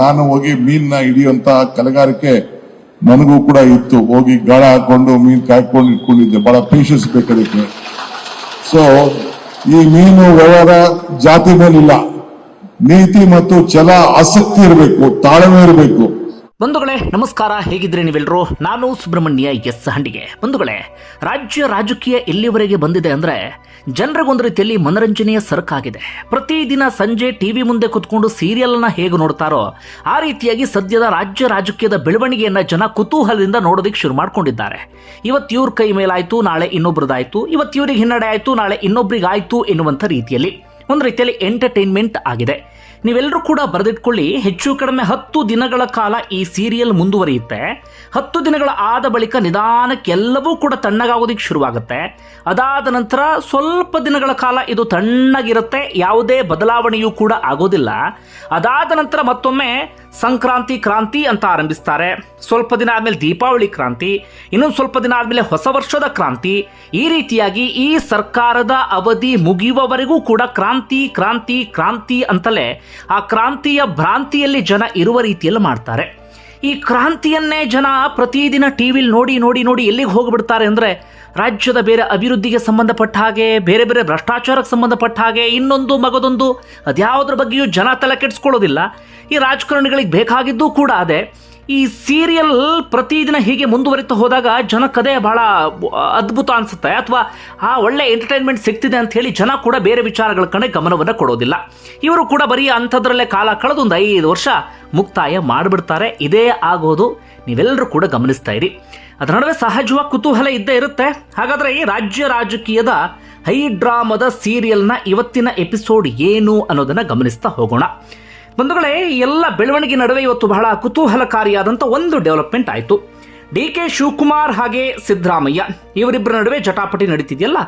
ನಾನು ಹೋಗಿ ಮೀನ್ನ ಹಿಡಿಯುವಂತ ಕಲೆಗಾರಿಕೆ ನನಗೂ ಕೂಡ ಇತ್ತು. ಹೋಗಿ ಗಾಳ ಹಾಕೊಂಡು ಮೀನ್ ಕಾಯ್ಕೊಂಡು ಇಟ್ಕೊಂಡಿದ್ದೆ. ಬಹಳ ಪೇಷನ್ಸ್ ಬೇಕಾದಕ್ಕೆ ಸೊ ಈ ಮೀನು ವ್ಯವಹಾರ ಜಾತಿ ಮೇಲಿಲ್ಲ. ನೀತಿ ಮತ್ತು ಛಲ ಆಸಕ್ತಿ ಇರಬೇಕು, ತಾಳ್ಮೆ ಇರಬೇಕು. ಬಂಧುಗಳೇ, ನಮಸ್ಕಾರ. ಹೇಗಿದ್ರೆ ನೀವೆಲ್ಲರೂ ನಾನು ಸುಬ್ರಹ್ಮಣ್ಯ ಎಸ್ ಹಂಡಿಗೆ. ಬಂಧುಗಳೇ, ರಾಜ್ಯ ರಾಜಕೀಯ ಎಲ್ಲಿವರೆಗೆ ಬಂದಿದೆ ಅಂದ್ರೆ ಜನರಿಗೊಂದು ರೀತಿಯಲ್ಲಿ ಮನರಂಜನೆಯ ಸರಕಾಗಿದೆ ಪ್ರತಿದಿನ ಸಂಜೆ ಟಿವಿ ಮುಂದೆ ಕುತ್ಕೊಂಡು ಸೀರಿಯಲ್ನ ಹೇಗೆ ನೋಡ್ತಾರೋ, ಆ ರೀತಿಯಾಗಿ ಸದ್ಯದ ರಾಜ್ಯ ರಾಜಕೀಯದ ಬೆಳವಣಿಗೆಯನ್ನ ಜನ ಕುತೂಹಲದಿಂದ ನೋಡೋದಕ್ಕೆ ಶುರು ಮಾಡ್ಕೊಂಡಿದ್ದಾರೆ. ಇವತ್ತು ಇವ್ರ ಕೈ ಮೇಲಾಯ್ತು, ನಾಳೆ ಇನ್ನೊಬ್ರದಾಯ್ತು. ಇವತ್ತು ಇವ್ರಿಗೆ ಹಿನ್ನಡೆ ಆಯ್ತು, ನಾಳೆ ಇನ್ನೊಬ್ರಿಗಾಯ್ತು ಎನ್ನುವಂಥ ರೀತಿಯಲ್ಲಿ. ಒಂದು ರೀತಿಯಲ್ಲಿ ಎಂಟರ್ಟೈನ್ಮೆಂಟ್ ಆಗಿದೆ. ನೀವೆಲ್ಲರೂ ಕೂಡ ಬರೆದಿಟ್ಕೊಳ್ಳಿ. ಹೆಚ್ಚು ಕಡಿಮೆ ಹತ್ತು ದಿನಗಳ ಕಾಲ ಈ ಸೀರಿಯಲ್ ಮುಂದುವರಿಯುತ್ತೆ. ಹತ್ತು ದಿನಗಳ ಆದ ಬಳಿಕ ನಿಧಾನಕ್ಕೆ ಎಲ್ಲವೂ ಕೂಡ ತಣ್ಣಗಾಗೋದಿಕ್ಕೆ ಶುರುವಾಗುತ್ತೆ. ಅದಾದ ನಂತರ ಸ್ವಲ್ಪ ದಿನಗಳ ಕಾಲ ಇದು ತಣ್ಣಗಿರುತ್ತೆ. ಯಾವುದೇ ಬದಲಾವಣೆಯೂ ಕೂಡ ಆಗೋದಿಲ್ಲ. ಅದಾದ ನಂತರ ಮತ್ತೊಮ್ಮೆ ಸಂಕ್ರಾಂತಿ ಕ್ರಾಂತಿ ಅಂತ ಆರಂಭಿಸ್ತಾರೆ. ಸ್ವಲ್ಪ ದಿನ ಆದಮೇಲೆ ದೀಪಾವಳಿ ಕ್ರಾಂತಿ ಇನ್ನೊಂದು ಸ್ವಲ್ಪ ದಿನ ಆದಮೇಲೆ ಹೊಸ ವರ್ಷದ ಕ್ರಾಂತಿ. ಈ ರೀತಿಯಾಗಿ ಈ ಸರ್ಕಾರದ ಅವಧಿ ಮುಗಿಯುವವರೆಗೂ ಕೂಡ ಕ್ರಾಂತಿ ಕ್ರಾಂತಿ ಕ್ರಾಂತಿ ಅಂತಲೇ ಆ ಕ್ರಾಂತಿಯ ಭ್ರಾಂತಿಯಲ್ಲಿ ಜನ ಇರುವ ರೀತಿಯಲ್ಲಿ ಮಾಡ್ತಾರೆ. ಈ ಕ್ರಾಂತಿಯನ್ನೇ ಜನ ಪ್ರತಿದಿನ ಟಿ ವಿಲಿ ನೋಡಿ ನೋಡಿ ನೋಡಿ ಎಲ್ಲಿಗೆ ಹೋಗಿಬಿಡ್ತಾರೆ ಅಂದರೆ ರಾಜ್ಯದ ಬೇರೆ ಅಭಿವೃದ್ಧಿಗೆ ಸಂಬಂಧಪಟ್ಟ ಹಾಗೆ, ಬೇರೆ ಬೇರೆ ಭ್ರಷ್ಟಾಚಾರಕ್ಕೆ ಸಂಬಂಧಪಟ್ಟ ಹಾಗೆ, ಇನ್ನೊಂದು ಮಗದೊಂದು ಅದ್ಯಾವುದ್ರ ಬಗ್ಗೆಯೂ ಜನ ತಲೆ ಕೆಡಿಸ್ಕೊಳ್ಳೋದಿಲ್ಲ. ಈ ರಾಜಕಾರಣಿಗಳಿಗೆ ಬೇಕಾಗಿದ್ದು ಕೂಡ ಅದೇ. ಈ ಸೀರಿಯಲ್ ಪ್ರತಿದಿನ ಹೀಗೆ ಮುಂದುವರಿತಾ ಹೋದಾಗ ಜನಕ್ಕದೇ ಬಹಳ ಅದ್ಭುತ ಅನಿಸುತ್ತೆ. ಅಥವಾ ಆ ಒಳ್ಳೆ ಎಂಟರ್ಟೈನ್ಮೆಂಟ್ ಸಿಗ್ತಿದೆ ಅಂತ ಹೇಳಿ ಜನ ಕೂಡ ಬೇರೆ ವಿಚಾರಗಳ ಕಡೆ ಗಮನವನ್ನು ಕೊಡೋದಿಲ್ಲ. ಇವರು ಕೂಡ ಬರೀ ಅಂಥದ್ರಲ್ಲೇ ಕಾಲ ಕಳೆದು ಒಂದು ಐದು ವರ್ಷ ಮುಕ್ತಾಯ ಮಾಡಿಬಿಡ್ತಾರೆ. ಇದೇ ಆಗೋದು ನೀವೆಲ್ಲರೂ ಕೂಡ ಗಮನಿಸ್ತಾ ಇರಿ. ಅದರ ನಡುವೆ ಸಹಜವಾಗಿ ಕುತೂಹಲ ಇದ್ದೇ ಇರುತ್ತೆ. ಹಾಗಾದರೆ ಈ ರಾಜ್ಯ ರಾಜಕೀಯದ ಹೈ ಡ್ರಾಮದ ಸೀರಿಯಲ್ನ ಇವತ್ತಿನ ಎಪಿಸೋಡ್ ಏನು ಅನ್ನೋದನ್ನು ಗಮನಿಸ್ತಾ ಹೋಗೋಣ. ಬಂಧುಗಳೇ, ಈ ಎಲ್ಲ ಬೆಳವಣಿಗೆ ನಡುವೆ ಇವತ್ತು ಬಹಳ ಕುತೂಹಲಕಾರಿಯಾದಂಥ ಒಂದು ಡೆವಲಪ್ಮೆಂಟ್ ಆಯಿತು. ಡಿ ಕೆ ಶಿವಕುಮಾರ್ ಹಾಗೆ ಸಿದ್ದರಾಮಯ್ಯ ಇವರಿಬ್ಬರ ನಡುವೆ ಜಟಾಪಟಿ ನಡೀತಿದೆಯಲ್ಲ?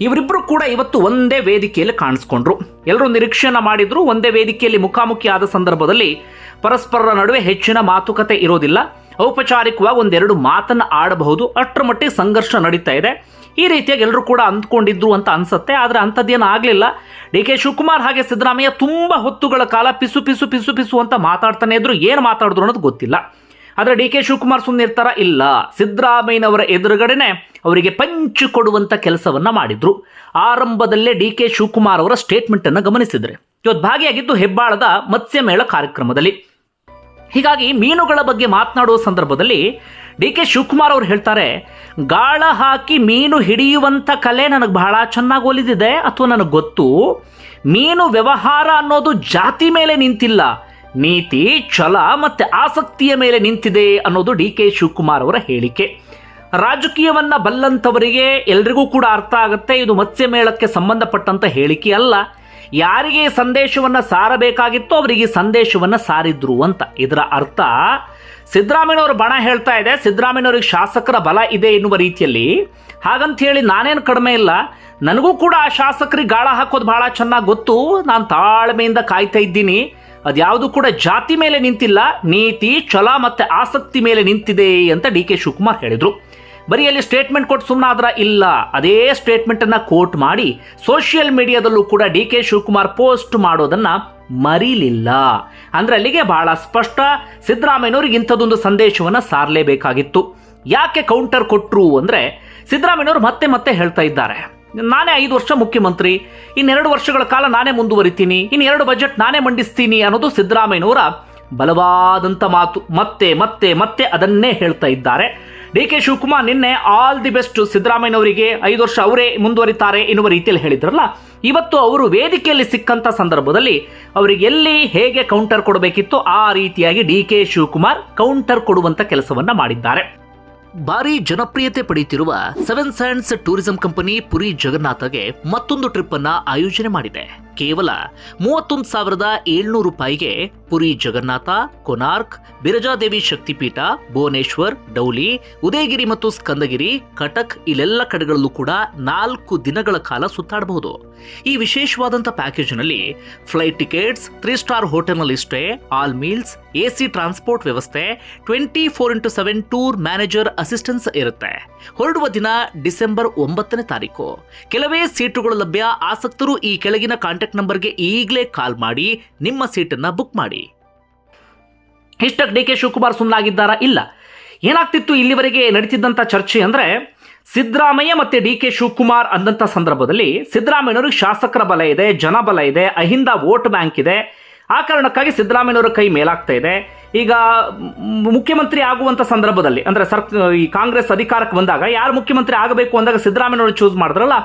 ಇವರಿಬ್ಬರು ಕೂಡ ಇವತ್ತು ಒಂದೇ ವೇದಿಕೆಯಲ್ಲಿ ಕಾಣಿಸ್ಕೊಂಡ್ರು. ಎಲ್ಲರೂ ನಿರೀಕ್ಷೆಯನ್ನ ಮಾಡಿದ್ರು, ಒಂದೇ ವೇದಿಕೆಯಲ್ಲಿ ಮುಖಾಮುಖಿ ಆದ ಸಂದರ್ಭದಲ್ಲಿ ಪರಸ್ಪರರ ನಡುವೆ ಹೆಚ್ಚಿನ ಮಾತುಕತೆ ಇರೋದಿಲ್ಲ. ಔಪಚಾರಿಕವಾಗಿ ಒಂದೆರಡು ಮಾತನ್ನು ಆಡಬಹುದು. ಅಷ್ಟರ ಮಟ್ಟಿಗೆ ಸಂಘರ್ಷ ನಡೀತಾ ಇದೆ. ಈ ರೀತಿಯಾಗಿ ಎಲ್ಲರೂ ಕೂಡ ಅಂದ್ಕೊಂಡಿದ್ರು ಅಂತ ಅನ್ಸುತ್ತೆ, ಆದರೆ ಅಂಥದ್ದೇನು ಆಗಲಿಲ್ಲ. ಡಿ ಕೆ ಶಿವಕುಮಾರ್ ಹಾಗೆ ಸಿದ್ದರಾಮಯ್ಯ ತುಂಬ ಹೊತ್ತುಗಳ ಕಾಲ ಪಿಸು ಪಿಸು ಪಿಸು ಪಿಸು ಅಂತ ಮಾತಾಡ್ತಾನೆ ಇದ್ರು, ಏನು ಮಾತಾಡಿದ್ರು ಅನ್ನೋದು ಗೊತ್ತಿಲ್ಲ. ಆದರೆ ಡಿ ಕೆ ಶಿವಕುಮಾರ್ ಸುಮ್ಮನೆ ಇರ್ತಾರ? ಇಲ್ಲ. ಸಿದ್ದರಾಮಯ್ಯನವರ ಎದುರುಗಡೆನೆ ಅವರಿಗೆ ಪಂಚು ಕೊಡುವಂಥ ಕೆಲಸವನ್ನ ಮಾಡಿದ್ರು. ಆರಂಭದಲ್ಲೇ ಡಿ ಕೆ ಶಿವಕುಮಾರ್ ಅವರ ಸ್ಟೇಟ್ಮೆಂಟ್ ಅನ್ನು ಗಮನಿಸಿದ್ರೆ. ಇವತ್ತು ಭಾಗಿಯಾಗಿದ್ದು ಹೆಬ್ಬಾಳದ ಮತ್ಸ್ಯಮೇಳ ಕಾರ್ಯಕ್ರಮದಲ್ಲಿ. ಹೀಗಾಗಿ ಮೀನುಗಳ ಬಗ್ಗೆ ಮಾತನಾಡುವ ಸಂದರ್ಭದಲ್ಲಿ ಡಿ ಕೆ ಶಿವಕುಮಾರ್ ಅವರು ಹೇಳ್ತಾರೆ, ಗಾಳ ಹಾಕಿ ಮೀನು ಹಿಡಿಯುವಂಥ ಕಲೆ ನನಗೆ ಬಹಳ ಚೆನ್ನಾಗಿ ಒಲಿದಿದೆ. ಅಥವಾ ನನಗೆ ಗೊತ್ತು. ಮೀನು ವ್ಯವಹಾರ ಅನ್ನೋದು ಜಾತಿ ಮೇಲೆ ನಿಂತಿಲ್ಲ. ನೀತಿ, ಛಲ ಮತ್ತು ಆಸಕ್ತಿಯ ಮೇಲೆ ನಿಂತಿದೆ ಅನ್ನೋದು ಡಿ ಕೆ ಶಿವಕುಮಾರ್ ಅವರ ಹೇಳಿಕೆ. ರಾಜಕೀಯವನ್ನು ಬಲ್ಲಂಥವರಿಗೆ ಎಲ್ರಿಗೂ ಕೂಡ ಅರ್ಥ ಆಗುತ್ತೆ. ಇದು ಮತ್ಸ್ಯ ಮೇಳಕ್ಕೆ ಸಂಬಂಧಪಟ್ಟಂಥ ಹೇಳಿಕೆ ಅಲ್ಲ. ಯಾರಿಗೆ ಈ ಸಂದೇಶವನ್ನ ಸಾರಬೇಕಾಗಿತ್ತೋ ಅವರಿಗೆ ಸಂದೇಶವನ್ನು ಸಾರಿದ್ರು ಅಂತ. ಇದರ ಅರ್ಥ ಸಿದ್ದರಾಮಯ್ಯವ್ರ ಬಣ ಹೇಳ್ತಾ ಇದೆ. ಸಿದ್ದರಾಮಯ್ಯವ್ರಿಗೆ ಶಾಸಕರ ಬಲ ಇದೆ ಎನ್ನುವ ರೀತಿಯಲ್ಲಿ. ಹಾಗಂತ ಹೇಳಿ ನಾನೇನು ಕಡಿಮೆ ಇಲ್ಲ. ನನಗೂ ಕೂಡ ಆ ಶಾಸಕರಿಗೆ ಗಾಳ ಹಾಕೋದು ಬಹಳ ಚೆನ್ನಾಗಿ ಗೊತ್ತು. ನಾನು ತಾಳ್ಮೆಯಿಂದ ಕಾಯ್ತಾ ಇದ್ದೀನಿ. ಅದ್ಯಾವುದು ಕೂಡ ಜಾತಿ ಮೇಲೆ ನಿಂತಿಲ್ಲ. ನೀತಿ, ಛಲ ಮತ್ತು ಆಸಕ್ತಿ ಮೇಲೆ ನಿಂತಿದೆ ಅಂತ ಡಿ ಕೆ ಶಿವಕುಮಾರ್ ಹೇಳಿದ್ರು. ಬರೀ ಅಲ್ಲಿ ಸ್ಟೇಟ್ಮೆಂಟ್ ಕೊಟ್ಟು ಸುಮ್ಮನೆ ಆದ್ರ ಇಲ್ಲ. ಅದೇ ಸ್ಟೇಟ್ಮೆಂಟ್ ಅನ್ನ ಕೋಟ್ ಮಾಡಿ ಸೋಷಿಯಲ್ ಮೀಡಿಯಾದಲ್ಲೂ ಕೂಡ ಡಿ ಕೆ ಶಿವಕುಮಾರ್ ಪೋಸ್ಟ್ ಮಾಡೋದನ್ನ ಮರೀಲಿಲ್ಲ. ಅಂದ್ರೆ ಅಲ್ಲಿಗೆ ಬಹಳ ಸ್ಪಷ್ಟ ಸಿದ್ದರಾಮಯ್ಯನವ್ರಿಗೆ ಇಂಥದ್ದೊಂದು ಸಂದೇಶವನ್ನ ಸಾರಲೇಬೇಕಾಗಿತ್ತು. ಯಾಕೆ ಕೌಂಟರ್ ಕೊಟ್ಟರು ಅಂದ್ರೆ ಸಿದ್ದರಾಮಯ್ಯನವರು ಮತ್ತೆ ಮತ್ತೆ ಹೇಳ್ತಾ ಇದ್ದಾರೆ. ನಾನೇ ಐದು ವರ್ಷ ಮುಖ್ಯಮಂತ್ರಿ, ಇನ್ನೆರಡು ವರ್ಷಗಳ ಕಾಲ ನಾನೇ ಮುಂದುವರಿತೀನಿ ಇನ್ನೆರಡು ಬಜೆಟ್ ನಾನೇ ಮಂಡಿಸ್ತೀನಿ ಅನ್ನೋದು ಸಿದ್ದರಾಮಯ್ಯನವರ ಬಲವಾದಂಥ ಮಾತು. ಮತ್ತೆ ಮತ್ತೆ ಮತ್ತೆ ಅದನ್ನೇ ಹೇಳ್ತಾ ಇದ್ದಾರೆ. ಡಿ ಕೆ ಶಿವಕುಮಾರ್ ನಿನ್ನೆ ಆಲ್ ದಿ ಬೆಸ್ಟ್ ಸಿದ್ದರಾಮಯ್ಯನವರಿಗೆ ಐದು ವರ್ಷ ಅವರೇ ಮುಂದುವರಿತಾರೆ ಎನ್ನುವ ರೀತಿಯಲ್ಲಿ ಹೇಳಿದ್ರಲ್ಲ, ಇವತ್ತು ಅವರು ವೇದಿಕೆಯಲ್ಲಿ ಸಿಕ್ಕಂತ ಸಂದರ್ಭದಲ್ಲಿ ಅವರಿಗೆ ಎಲ್ಲಿ ಹೇಗೆ ಕೌಂಟರ್ ಕೊಡಬೇಕಿತ್ತು ಆ ರೀತಿಯಾಗಿ ಡಿ ಕೆ ಶಿವಕುಮಾರ್ ಕೌಂಟರ್ ಕೊಡುವಂತ ಕೆಲಸವನ್ನ ಮಾಡಿದ್ದಾರೆ. ಭಾರಿ ಜನಪ್ರಿಯತೆ ಪಡೆಯುತ್ತಿರುವ seven sands tourism company Puri ಜಗನ್ನಾಥಗೆ ಮತ್ತೊಂದು ಟ್ರಿಪ್ ಅನ್ನ ಆಯೋಜನೆ ಮಾಡಿದೆ. ಕೇವಲ ಮೂವತ್ತೊಂದು ಸಾವಿರದ ಏಳ್ನೂರು ರೂಪಾಯಿಗೆ ಪುರಿ ಜಗನ್ನಾಥ, ಕೊನಾರ್ಕ್, ಬಿರಜಾದೇವಿ ಶಕ್ತಿಪೀಠ, ಭುವನೇಶ್ವರ್, ಡೌಲಿ, ಉದಯಗಿರಿ ಮತ್ತು ಸ್ಕಂದಗಿರಿ, ಕಟಕ್ ಇಲ್ಲೆಲ್ಲ ಕಡೆಗಳಲ್ಲೂ ಕೂಡ ನಾಲ್ಕು ದಿನಗಳ ಕಾಲ ಸುತ್ತಾಡಬಹುದು. ಈ ವಿಶೇಷವಾದಂಥ ಪ್ಯಾಕೇಜ್ನಲ್ಲಿ ಫ್ಲೈಟ್ ಟಿಕೆಟ್ಸ್, ತ್ರೀ ಸ್ಟಾರ್ ಹೋಟೆಲ್ನಲ್ಲಿ stay, all meals, A C transport ವ್ಯವಸ್ಥೆ, twenty four into seven tour manager assistance ಇರುತ್ತೆ. ಹೊರಡುವ ದಿನ ಡಿಸೆಂಬರ್ ಒಂಬತ್ತನೇ ತಾರೀಕು. ಕೆಲವೇ ಸೀಟುಗಳು ಲಭ್ಯ ಆಸಕ್ತರು ಈ ಕೆಳಗಿನ ಕಾಂಟ್ಯಾಕ್ಟ್ ನಂಬರ್ಗೆ ಈಗಲೇ ಕಾಲ್ ಮಾಡಿ, ನಿಮ್ಮ ಸೀಟನ್ನು ಬುಕ್ ಮಾಡಿ. ಇಷ್ಟಕ್ಕೆ ಡಿ ಕೆ ಶಿವಕುಮಾರ್ ಸುಮ್ಮನಾಗಿದ್ದಾರಾ ಇಲ್ಲ. ಏನಾಗ್ತಿತ್ತು ಇಲ್ಲಿವರೆಗೆ ನಡೀತಿದ್ದಂಥ ಚರ್ಚೆ ಅಂದರೆ, ಸಿದ್ದರಾಮಯ್ಯ ಮತ್ತು ಡಿ ಕೆ ಶಿವಕುಮಾರ್ ಅಂದಂಥ ಸಂದರ್ಭದಲ್ಲಿ ಸಿದ್ದರಾಮಯ್ಯನವ್ರಿಗೆ ಶಾಸಕರ ಬಲ ಇದೆ ಜನಬಲ ಇದೆ, ಅಹಿಂದ ವೋಟ್ ಬ್ಯಾಂಕ್ ಇದೆ. ಆ ಕಾರಣಕ್ಕಾಗಿ ಸಿದ್ದರಾಮಯ್ಯನವರ ಕೈ ಮೇಲಾಗ್ತಾ ಇದೆ. ಈಗ ಮುಖ್ಯಮಂತ್ರಿ ಆಗುವಂಥ ಸಂದರ್ಭದಲ್ಲಿ, ಅಂದರೆ ಸರ್, ಈ ಕಾಂಗ್ರೆಸ್ ಅಧಿಕಾರಕ್ಕೆ ಬಂದಾಗ ಯಾರು ಮುಖ್ಯಮಂತ್ರಿ ಆಗಬೇಕು ಅಂದಾಗ ಸಿದ್ದರಾಮಯ್ಯನವರು ಚೂಸ್ ಮಾಡಿದ್ರಲ್ಲ,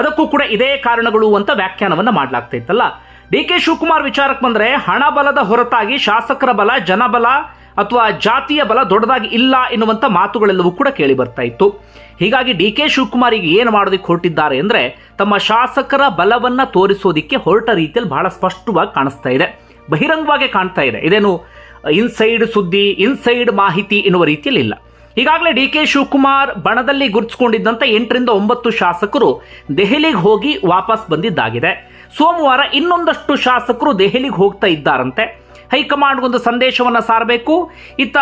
ಅದಕ್ಕೂ ಕೂಡ ಇದೇ ಕಾರಣಗಳು ಅಂತ ವ್ಯಾಖ್ಯಾನವನ್ನು ಮಾಡಲಾಗ್ತಾ ಇತ್ತಲ್ಲ. ಡಿ ಕೆ ಶಿವಕುಮಾರ್ ವಿಚಾರಕ್ಕೆ ಬಂದರೆ, ಹಣ ಬಲದ ಹೊರತಾಗಿ ಶಾಸಕರ ಬಲ ಜನಬಲ ಅಥವಾ ಜಾತಿಯ ಬಲ ದೊಡ್ಡದಾಗಿ ಇಲ್ಲ ಎನ್ನುವಂಥ ಮಾತುಗಳೆಲ್ಲವೂ ಕೂಡ ಕೇಳಿ ಬರ್ತಾ ಇತ್ತು. ಹೀಗಾಗಿ ಡಿ ಕೆ ಶಿವಕುಮಾರ್ ಈಗ ಏನು ಮಾಡೋದಕ್ಕೆ ಹೊರಟಿದ್ದಾರೆ ಅಂದರೆ, ತಮ್ಮ ಶಾಸಕರ ಬಲವನ್ನ ತೋರಿಸೋದಿಕ್ಕೆ ಹೊರಟ ರೀತಿಯಲ್ಲಿ ಬಹಳ ಸ್ಪಷ್ಟವಾಗಿ ಕಾಣಿಸ್ತಾ ಇದೆ, ಬಹಿರಂಗವಾಗಿ ಕಾಣ್ತಾ ಇದೆ. ಇದೇನು ಇನ್ಸೈಡ್ ಸುದ್ದಿ, ಇನ್ಸೈಡ್ ಮಾಹಿತಿ ಎನ್ನುವ ರೀತಿಯಲ್ಲಿ ಇಲ್ಲ. ಈಗಾಗಲೇ ಡಿ ಕೆ ಶಿವಕುಮಾರ್ ಬಣದಲ್ಲಿ ಗುರುತಿಸಿಕೊಂಡಿದ್ದಂಥ ಎಂಟರಿಂದ ಒಂಬತ್ತು ಶಾಸಕರು ದೆಹಲಿಗೆ ಹೋಗಿ ವಾಪಸ್ ಬಂದಿದ್ದಾಗಿದೆ. ಸೋಮವಾರ ಇನ್ನೊಂದಷ್ಟು ಶಾಸಕರು ದೆಹಲಿಗೆ ಹೋಗ್ತಾ ಇದ್ದಾರಂತೆ. ಹೈಕಮಾಂಡ್ಗೊಂದು ಸಂದೇಶವನ್ನು ಸಾರಬೇಕು. ಇತ್ತ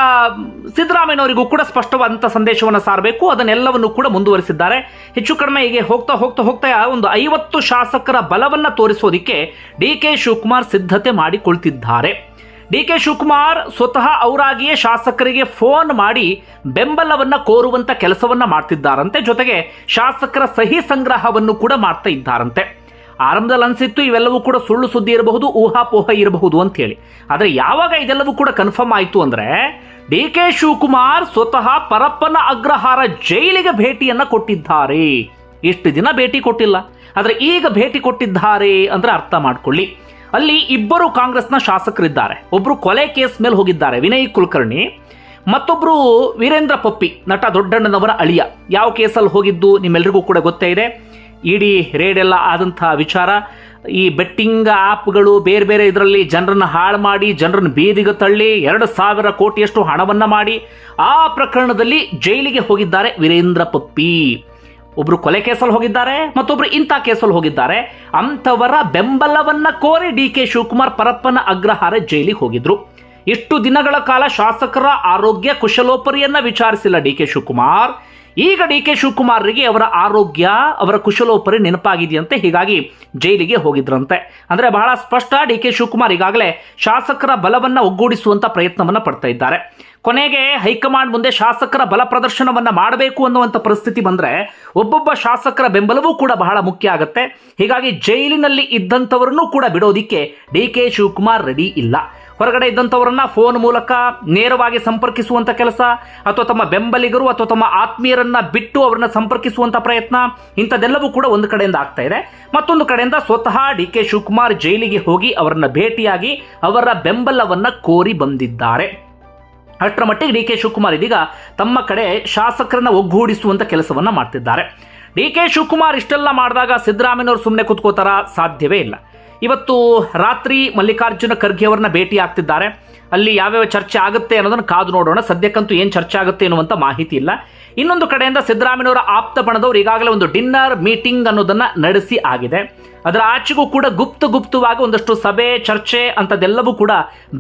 ಸಿದ್ದರಾಮಯ್ಯನವರಿಗೂ ಕೂಡ ಸ್ಪಷ್ಟವಾದಂಥ ಸಂದೇಶವನ್ನು ಸಾರಬೇಕು. ಅದನ್ನೆಲ್ಲವನ್ನು ಕೂಡ ಮುಂದುವರಿಸಿದ್ದಾರೆ. ಹೆಚ್ಚು ಕಡಿಮೆ ಹೀಗೆ ಹೋಗ್ತಾ ಹೋಗ್ತಾ ಹೋಗ್ತಾ ಒಂದು ಐವತ್ತು ಶಾಸಕರ ಬಲವನ್ನು ತೋರಿಸೋದಿಕ್ಕೆ ಡಿ ಕೆ ಶಿವಕುಮಾರ್ ಸಿದ್ಧತೆ ಮಾಡಿಕೊಳ್ತಿದ್ದಾರೆ. ಡಿ ಕೆ ಶಿವಕುಮಾರ್ ಸ್ವತಃ ಅವರಾಗಿಯೇ ಶಾಸಕರಿಗೆ ಫೋನ್ ಮಾಡಿ ಬೆಂಬಲವನ್ನ ಕೋರುವಂತ ಕೆಲಸವನ್ನ ಮಾಡ್ತಿದ್ದಾರಂತೆ. ಜೊತೆಗೆ ಶಾಸಕರ ಸಹಿ ಸಂಗ್ರಹವನ್ನು ಕೂಡ ಮಾಡ್ತಾ ಇದ್ದಾರಂತೆ. ಆರಂಭದಲ್ಲಿ ಅನ್ಸಿತ್ತು ಇವೆಲ್ಲವೂ ಕೂಡ ಸುಳ್ಳು ಸುದ್ದಿ ಇರಬಹುದು, ಊಹಾಪೋಹ ಇರಬಹುದು ಅಂತ ಹೇಳಿ. ಆದರೆ ಯಾವಾಗ ಇದೆಲ್ಲವೂ ಕೂಡ ಕನ್ಫರ್ಮ್ ಆಯಿತು ಅಂದ್ರೆ ಡಿ ಕೆ ಶಿವಕುಮಾರ್ ಸ್ವತಃ ಪರಪ್ಪನ ಅಗ್ರಹಾರ ಜೈಲಿಗೆ ಭೇಟಿಯನ್ನ ಕೊಟ್ಟಿದ್ದಾರೆ. ಇಷ್ಟು ದಿನ ಭೇಟಿ ಕೊಟ್ಟಿಲ್ಲ. ಆದರೆ ಈಗ ಭೇಟಿ ಕೊಟ್ಟಿದ್ದಾರೆ ಅಂದರೆ ಅರ್ಥ ಮಾಡ್ಕೊಳ್ಳಿ. ಅಲ್ಲಿ ಇಬ್ಬರು ಕಾಂಗ್ರೆಸ್ನ ಶಾಸಕರಿದ್ದಾರೆ. ಒಬ್ಬರು ಕೊಲೆ ಕೇಸ್ ಮೇಲೆ ಹೋಗಿದ್ದಾರೆ, ವಿನಯ್ ಕುಲಕರ್ಣಿ. ಮತ್ತೊಬ್ಬರು ವೀರೇಂದ್ರ ಪಪ್ಪಿ, ನಟ ದೊಡ್ಡಣ್ಣನವರ ಅಳಿಯ. ಯಾವ ಕೇಸಲ್ಲಿ ಹೋಗಿದ್ದು ನಿಮ್ಮೆಲ್ರಿಗೂ ಕೂಡ ಗೊತ್ತೇ ಇದೆ. ಇಡೀ ರೇಡ್ ಎಲ್ಲ ಆದಂತಹ ವಿಚಾರ. ಈ ಬೆಟ್ಟಿಂಗ್ ಆ್ಯಪ್ಗಳು ಬೇರೆ ಬೇರೆ ಇದರಲ್ಲಿ ಜನರನ್ನು ಹಾಳು ಮಾಡಿ, ಜನರನ್ನು ಬೀದಿಗೆ ತಳ್ಳಿ, ಎರಡು ಸಾವಿರ ಕೋಟಿಯಷ್ಟು ಹಣವನ್ನು ಮಾಡಿ, ಆ ಪ್ರಕರಣದಲ್ಲಿ ಜೈಲಿಗೆ ಹೋಗಿದ್ದಾರೆ ವೀರೇಂದ್ರ ಪಪ್ಪಿ. ಒಬ್ರು ಕೊಲೆ ಕೇಸಲ್ಲಿ ಹೋಗಿದ್ದಾರೆ, ಮತ್ತೊಬ್ರು ಇಂಥ ಕೇಸಲ್ಲಿ ಹೋಗಿದ್ದಾರೆ. ಅಂಥವರ ಬೆಂಬಲವನ್ನ ಕೋರಿ ಡಿ ಕೆ ಶಿವಕುಮಾರ್ ಪರಪ್ಪನ ಅಗ್ರಹಾರ ಜೈಲಿಗೆ ಹೋಗಿದ್ರು. ಇಷ್ಟು ದಿನಗಳ ಕಾಲ ಶಾಸಕರ ಆರೋಗ್ಯ ಕುಶಲೋಪರಿಯನ್ನ ವಿಚಾರಿಸಿಲ್ಲ ಡಿ ಕೆ ಶಿವಕುಮಾರ್. ಈಗ ಡಿ ಕೆ ಶಿವಕುಮಾರ್ರಿಗೆ ಅವರ ಆರೋಗ್ಯ, ಅವರ ಕುಶಲೋಪರಿ ನೆನಪಾಗಿದೆಯಂತೆ, ಹೀಗಾಗಿ ಜೈಲಿಗೆ ಹೋಗಿದ್ರಂತೆ. ಅಂದ್ರೆ ಬಹಳ ಸ್ಪಷ್ಟ, ಡಿ ಕೆ ಶಿವಕುಮಾರ್ ಈಗಾಗಲೇ ಶಾಸಕರ ಬಲವನ್ನ ಒಗ್ಗೂಡಿಸುವಂಥ ಪ್ರಯತ್ನವನ್ನ ಪಡ್ತಾ ಇದ್ದಾರೆ. ಕೊನೆಗೆ ಹೈಕಮಾಂಡ್ ಮುಂದೆ ಶಾಸಕರ ಬಲ ಪ್ರದರ್ಶನವನ್ನು ಮಾಡಬೇಕು ಅನ್ನುವಂಥ ಪರಿಸ್ಥಿತಿ ಬಂದರೆ ಒಬ್ಬೊಬ್ಬ ಶಾಸಕರ ಬೆಂಬಲವೂ ಕೂಡ ಬಹಳ ಮುಖ್ಯ ಆಗುತ್ತೆ. ಹೀಗಾಗಿ ಜೈಲಿನಲ್ಲಿ ಇದ್ದಂಥವರನ್ನು ಕೂಡ ಬಿಡೋದಿಕ್ಕೆ ಡಿ ಕೆ ಶಿವಕುಮಾರ್ ರೆಡಿ ಇಲ್ಲ. ಹೊರಗಡೆ ಇದ್ದಂಥವರನ್ನ ಫೋನ್ ಮೂಲಕ ನೇರವಾಗಿ ಸಂಪರ್ಕಿಸುವಂಥ ಕೆಲಸ, ಅಥವಾ ತಮ್ಮ ಬೆಂಬಲಿಗರು, ಅಥವಾ ತಮ್ಮ ಆತ್ಮೀಯರನ್ನ ಬಿಟ್ಟು ಅವರನ್ನ ಸಂಪರ್ಕಿಸುವಂಥ ಪ್ರಯತ್ನ, ಇಂಥದ್ದೆಲ್ಲವೂ ಕೂಡ ಒಂದು ಕಡೆಯಿಂದ ಆಗ್ತಾ ಇದೆ. ಮತ್ತೊಂದು ಕಡೆಯಿಂದ ಸ್ವತಃ ಡಿ ಕೆ ಶಿವಕುಮಾರ್ ಜೈಲಿಗೆ ಹೋಗಿ ಅವರನ್ನ ಭೇಟಿಯಾಗಿ ಅವರ ಬೆಂಬಲವನ್ನ ಕೋರಿ ಬಂದಿದ್ದಾರೆ. ಅಷ್ಟರ ಮಟ್ಟಿಗೆ ಡಿ ಕೆ ಶಿವಕುಮಾರ್ ಇದೀಗ ತಮ್ಮ ಕಡೆ ಶಾಸಕರನ್ನ ಒಗ್ಗೂಡಿಸುವಂತ ಕೆಲಸವನ್ನ ಮಾಡ್ತಿದ್ದಾರೆ. ಡಿ ಕೆ ಶಿವಕುಮಾರ್ ಇಷ್ಟೆಲ್ಲ ಮಾಡಿದಾಗ ಸಿದ್ದರಾಮಯ್ಯನವರು ಸುಮ್ಮನೆ ಕುತ್ಕೋತಾರ ಸಾಧ್ಯವೇ ಇಲ್ಲ. ಇವತ್ತು ರಾತ್ರಿ ಮಲ್ಲಿಕಾರ್ಜುನ ಖರ್ಗೆ ಅವರನ್ನ ಭೇಟಿ ಆಗ್ತಿದ್ದಾರೆ. ಅಲ್ಲಿ ಯಾವ್ಯಾವ ಚರ್ಚೆ ಆಗುತ್ತೆ ಅನ್ನೋದನ್ನ ಕಾದು ನೋಡೋಣ. ಸದ್ಯಕ್ಕಂತೂ ಏನು ಚರ್ಚೆ ಆಗುತ್ತೆ ಅನ್ನುವಂಥ ಮಾಹಿತಿ ಇಲ್ಲ. ಇನ್ನೊಂದು ಕಡೆಯಿಂದ ಸಿದ್ದರಾಮಯ್ಯವರ ಆಪ್ತ ಬಣದವರು ಈಗಾಗಲೇ ಒಂದು ಡಿನ್ನರ್ ಮೀಟಿಂಗ್ ಅನ್ನೋದನ್ನ ನಡೆಸಿ ಆಗಿದೆ. ಅದರ ಆಚೆಗೂ ಕೂಡ ಗುಪ್ತ ಗುಪ್ತವಾಗಿ ಒಂದಷ್ಟು ಸಭೆ, ಚರ್ಚೆ ಅಂಥದ್ದೆಲ್ಲವೂ ಕೂಡ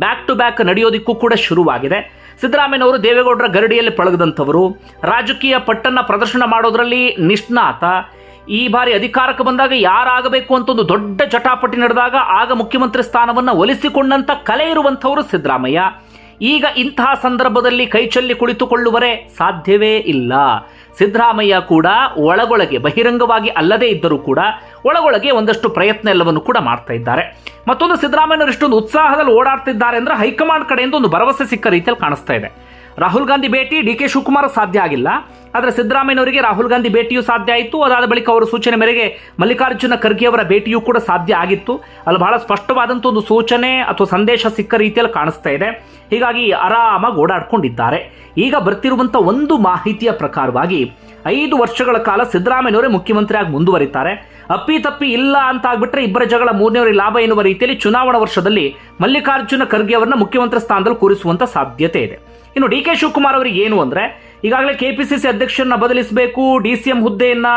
ಬ್ಯಾಕ್ ಟು ಬ್ಯಾಕ್ ನಡೆಯೋದಿಕ್ಕೂ ಕೂಡ ಶುರುವಾಗಿದೆ. ಸಿದ್ದರಾಮಯ್ಯನವರು ದೇವೇಗೌಡರ ಗರಡಿಯಲ್ಲಿ ಪಳಗದಂಥವರು. ರಾಜಕೀಯ ಪಟ್ಟನ್ನು ಪ್ರದರ್ಶನ ಮಾಡೋದರಲ್ಲಿ ನಿಷ್ಣಾತ. ಈ ಬಾರಿ ಅಧಿಕಾರಕ್ಕೆ ಬಂದಾಗ ಯಾರಾಗಬೇಕು ಅಂತ ಒಂದು ದೊಡ್ಡ ಚಟಾಪಟಿ ನಡೆದಾಗ ಆಗ ಮುಖ್ಯಮಂತ್ರಿ ಸ್ಥಾನವನ್ನು ಒಲಿಸಿಕೊಂಡಂಥ ಕಲೆ ಇರುವಂಥವರು ಸಿದ್ದರಾಮಯ್ಯ. ಈಗ ಇಂತಹ ಸಂದರ್ಭದಲ್ಲಿ ಕೈಚಲ್ಲಿ ಕುಳಿತುಕೊಳ್ಳುವರೆ ಸಾಧ್ಯವೇ ಇಲ್ಲ. ಸಿದ್ದರಾಮಯ್ಯ ಕೂಡ ಒಳಗೊಳಗೆ, ಬಹಿರಂಗವಾಗಿ ಅಲ್ಲದೇ ಇದ್ದರೂ ಕೂಡ ಒಳಗೊಳಗೆ ಒಂದಷ್ಟು ಪ್ರಯತ್ನ ಎಲ್ಲವನ್ನು ಕೂಡ ಮಾಡ್ತಾ ಇದ್ದಾರೆ. ಮತ್ತೊಂದು ಸಿದ್ದರಾಮಯ್ಯನವರು ಇಷ್ಟೊಂದು ಉತ್ಸಾಹದಲ್ಲಿ ಓಡಾಡ್ತಿದ್ದಾರೆ ಅಂದ್ರೆ ಹೈಕಮಾಂಡ್ ಕಡೆಯಿಂದ ಒಂದು ಭರವಸೆ ಸಿಕ್ಕ ರೀತಿಯಲ್ಲಿ ಕಾಣಿಸ್ತಾ ಇದೆ. ರಾಹುಲ್ ಗಾಂಧಿ ಭೇಟಿ ಡಿ ಕೆ ಶಿವಕುಮಾರ್ ಸಾಧ್ಯ ಆಗಿಲ್ಲ. ಆದರೆ ಸಿದ್ದರಾಮಯ್ಯನವರಿಗೆ ರಾಹುಲ್ ಗಾಂಧಿ ಭೇಟಿಯೂ ಸಾಧ್ಯ ಆಯಿತು. ಅದಾದ ಬಳಿಕ ಅವರ ಸೂಚನೆ ಮೇರೆಗೆ ಮಲ್ಲಿಕಾರ್ಜುನ ಖರ್ಗೆ ಅವರ ಭೇಟಿಯೂ ಕೂಡ ಸಾಧ್ಯ ಆಗಿತ್ತು. ಅಲ್ಲಿ ಬಹಳ ಸ್ಪಷ್ಟವಾದಂಥ ಒಂದು ಸೂಚನೆ ಅಥವಾ ಸಂದೇಶ ಸಿಕ್ಕ ರೀತಿಯಲ್ಲಿ ಕಾಣಿಸ್ತಾ ಇದೆ. ಹೀಗಾಗಿ ಆರಾಮಾಗಿ ಓಡಾಡ್ಕೊಂಡಿದ್ದಾರೆ. ಈಗ ಬರ್ತಿರುವಂಥ ಒಂದು ಮಾಹಿತಿಯ ಪ್ರಕಾರವಾಗಿ ಐದು ವರ್ಷಗಳ ಕಾಲ ಸಿದ್ದರಾಮಯ್ಯನವರೇ ಮುಖ್ಯಮಂತ್ರಿಯಾಗಿ ಮುಂದುವರಿತಾರೆ. ಅಪ್ಪಿ ತಪ್ಪಿ ಇಲ್ಲ ಅಂತ ಆಗ್ಬಿಟ್ರೆ ಇಬ್ಬರ ಜಗಳ ಮೂರನೇವರಿಗೆ ಲಾಭ ಎನ್ನುವ ರೀತಿಯಲ್ಲಿ ಚುನಾವಣಾ ವರ್ಷದಲ್ಲಿ ಮಲ್ಲಿಕಾರ್ಜುನ ಖರ್ಗೆ ಅವರನ್ನ ಮುಖ್ಯಮಂತ್ರಿ ಸ್ಥಾನದಲ್ಲಿ ಕೂರಿಸುವಂತ ಸಾಧ್ಯತೆ ಇದೆ. ಇನ್ನು ಡಿ ಕೆ ಶಿವಕುಮಾರ್ ಅವರಿಗೆ ಏನು ಅಂದ್ರೆ, ಈಗಾಗಲೇ ಕೆ ಪಿ ಸಿ ಸಿ ಅಧ್ಯಕ್ಷರನ್ನ ಬದಲಿಸಬೇಕು, ಡಿ ಸಿ ಎಂ ಹುದ್ದೆಯನ್ನ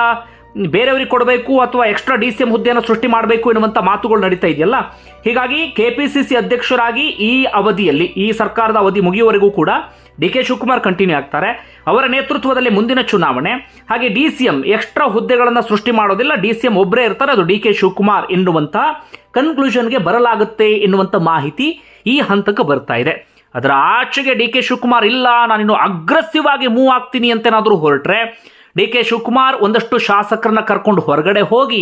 ಬೇರೆಯವರಿಗೆ ಕೊಡಬೇಕು ಅಥವಾ ಎಕ್ಸ್ಟ್ರಾ ಡಿ ಸಿ ಎಂ ಹುದ್ದೆಯನ್ನು ಸೃಷ್ಟಿ ಮಾಡಬೇಕು ಎನ್ನುವಂಥ ಮಾತುಗಳು ನಡೀತಾ ಇದೆಯಲ್ಲ, ಹೀಗಾಗಿ ಕೆ ಪಿ ಸಿ ಸಿ ಅಧ್ಯಕ್ಷರಾಗಿ ಈ ಅವಧಿಯಲ್ಲಿ, ಈ ಸರ್ಕಾರದ ಅವಧಿ ಮುಗಿಯುವವರೆಗೂ ಕೂಡ ಡಿ ಕೆ ಶಿವಕುಮಾರ್ ಕಂಟಿನ್ಯೂ ಆಗ್ತಾರೆ. ಅವರ ನೇತೃತ್ವದಲ್ಲಿ ಮುಂದಿನ ಚುನಾವಣೆ, ಹಾಗೆ ಡಿ ಸಿ ಎಂ ಎಕ್ಸ್ಟ್ರಾ ಹುದ್ದೆಗಳನ್ನು ಸೃಷ್ಟಿ ಮಾಡೋದಿಲ್ಲ, ಡಿ ಸಿ ಎಂ ಒಬ್ಬರೇ ಇರ್ತಾರೆ, ಅದು ಡಿ ಕೆ ಶಿವಕುಮಾರ್ ಎನ್ನುವಂಥ ಕನ್ಕ್ಲೂಷನ್ಗೆ ಬರಲಾಗುತ್ತೆ ಎನ್ನುವಂಥ ಮಾಹಿತಿ ಈ ಹಂತಕ್ಕೆ ಬರ್ತಾ ಇದೆ. ಅದರ ಆಚೆಗೆ ಡಿ ಕೆ ಶಿವಕುಮಾರ್ ಇಲ್ಲ ನಾನಿನ್ನು ಅಗ್ರೆಸಿವ್ ಆಗಿ ಮೂವ್ ಆಗ್ತೀನಿ ಅಂತೇನಾದರೂ ಹೊರಟ್ರೆ, ಡಿ ಕೆ ಶಿವಕುಮಾರ್ ಒಂದಷ್ಟು ಶಾಸಕರನ್ನ ಕರ್ಕೊಂಡು ಹೊರಗಡೆ ಹೋಗಿ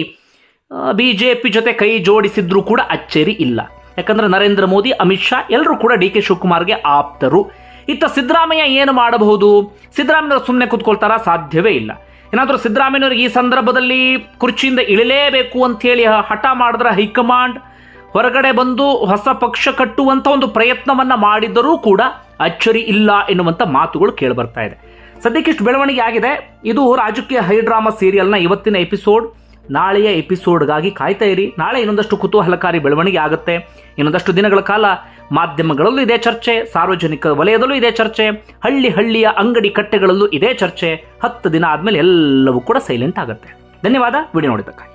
ಬಿ ಜೆ ಪಿ ಜೊತೆ ಕೈ ಜೋಡಿಸಿದ್ರೂ ಕೂಡ ಅಚ್ಚರಿ ಇಲ್ಲ. ಯಾಕಂದ್ರೆ ನರೇಂದ್ರ ಮೋದಿ, ಅಮಿತ್ ಶಾ ಎಲ್ಲರೂ ಕೂಡ ಡಿ ಕೆ ಶಿವಕುಮಾರ್ಗೆ ಆಪ್ತರು. ಇತ್ತ ಸಿದ್ದರಾಮಯ್ಯ ಏನು ಮಾಡಬಹುದು? ಸಿದ್ದರಾಮಯ್ಯ ಸುಮ್ಮನೆ ಕೂತ್ಕೊಳ್ತಾರ? ಸಾಧ್ಯವೇ ಇಲ್ಲ. ಏನಾದರೂ ಸಿದ್ದರಾಮಯ್ಯವ್ರಿಗೆ ಈ ಸಂದರ್ಭದಲ್ಲಿ ಕುರ್ಚಿಯಿಂದ ಇಳಿಲೇಬೇಕು ಅಂತೇಳಿ ಹಠ ಮಾಡಿದ್ರೆ ಹೈಕಮಾಂಡ್ ಹೊರಗಡೆ ಬಂದು ಹೊಸ ಪಕ್ಷ ಕಟ್ಟುವಂಥ ಒಂದು ಪ್ರಯತ್ನವನ್ನ ಮಾಡಿದರೂ ಕೂಡ ಅಚ್ಚರಿ ಇಲ್ಲ ಎನ್ನುವಂಥ ಮಾತುಗಳು ಕೇಳಿಬರ್ತಾ ಇದೆ. ಸದ್ಯಕ್ಕೆ ಇಷ್ಟು ಬೆಳವಣಿಗೆ ಆಗಿದೆ. ಇದು ರಾಜಕೀಯ ಹೈಡ್ರಾಮಾ ಸೀರಿಯಲ್ನ ಇವತ್ತಿನ ಎಪಿಸೋಡ್. ನಾಳೆಯ ಎಪಿಸೋಡ್ಗಾಗಿ ಕಾಯ್ತಾ ಇರಿ. ನಾಳೆ ಇನ್ನೊಂದಷ್ಟು ಕುತೂಹಲಕಾರಿ ಬೆಳವಣಿಗೆ ಆಗುತ್ತೆ. ಇನ್ನೊಂದಷ್ಟು ದಿನಗಳ ಕಾಲ ಮಾಧ್ಯಮಗಳಲ್ಲೂ ಇದೇ ಚರ್ಚೆ, ಸಾರ್ವಜನಿಕ ವಲಯದಲ್ಲೂ ಇದೇ ಚರ್ಚೆ, ಹಳ್ಳಿ ಹಳ್ಳಿಯ ಅಂಗಡಿ ಕಟ್ಟೆಗಳಲ್ಲೂ ಇದೇ ಚರ್ಚೆ. ಹತ್ತು ದಿನ ಆದಮೇಲೆ ಎಲ್ಲವೂ ಕೂಡ ಸೈಲೆಂಟ್ ಆಗುತ್ತೆ. ಧನ್ಯವಾದ. ವಿಡಿಯೋ ನೋಡಿದ್ದಕ್ಕಾಗಿ.